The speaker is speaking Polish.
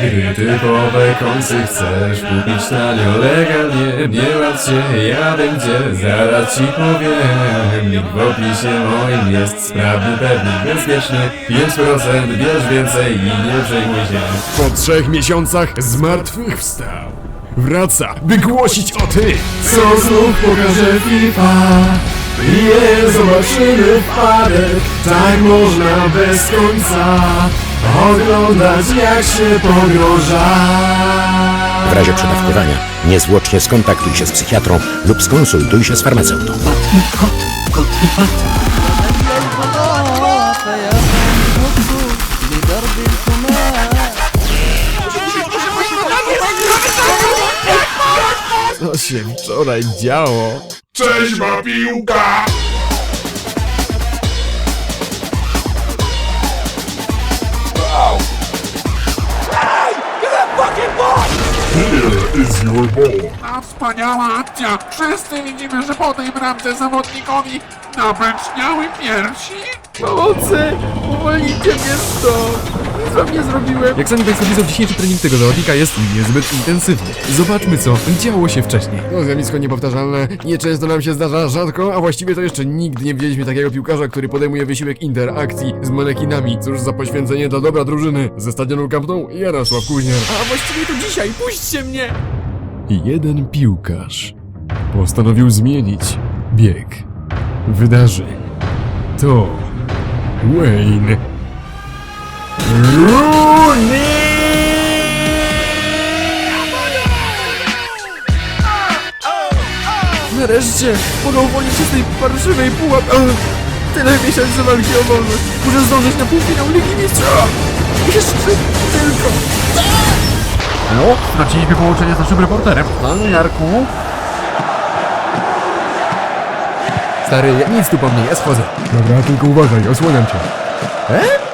Gdy końce chcesz kupić tanio legalnie Nie martw się, jadę gdzie, zaraz ci powiem Link w opisie moim jest sprawny, pewny, bezpieczny 5% bierz więcej i nie przejmuj się Po trzech miesiącach zmartwychwstał. Wraca, by głosić o tym, Co znów pokaże FIFA? Nie zobaczymy wpadek Tak można bez końca Oglądać jak się pogrąża W razie przedawkowania niezwłocznie skontaktuj się z psychiatrą lub skonsultuj się z farmaceutą. co się wczoraj działo. Cześć ma piłka! Is your ball. A wspaniała akcja! Wszyscy widzimy, że po tej bramce zawodnikowi nabeczniały piersi. Pomocy! Uwolnijcie mnie stąd! Nic wam nie zrobiłem! Jak sami Państwo widzą, dzisiejszy trening tego zawodnika jest niezbyt intensywny. Zobaczmy, co działo się wcześniej. To zjawisko niepowtarzalne, nieczęsto nam się zdarza, rzadko, a właściwie to jeszcze nigdy nie widzieliśmy takiego piłkarza, który podejmuje wysiłek interakcji z manekinami. Cóż za poświęcenie dla dobra drużyny. Ze stadionu Camp Nou, Jarosław Kuźniar. A właściwie to dzisiaj, puśćcie mnie! Jeden piłkarz postanowił zmienić bieg wydarzeń. To Wayne Nareszcie mogę uwolnić się z tej parszywej pułap... Ugh, Tyle miesięcy walki o wolność. Muszę zdążyć na półfinał Ligi Mistrzów. Jeszcze tylko. No, straciliśmy połączenie z naszym reporterem. Panie Jarku? Stary, nic tu po mnie, ja schodzę. Dobra, tylko uważaj, osłaniam cię. E?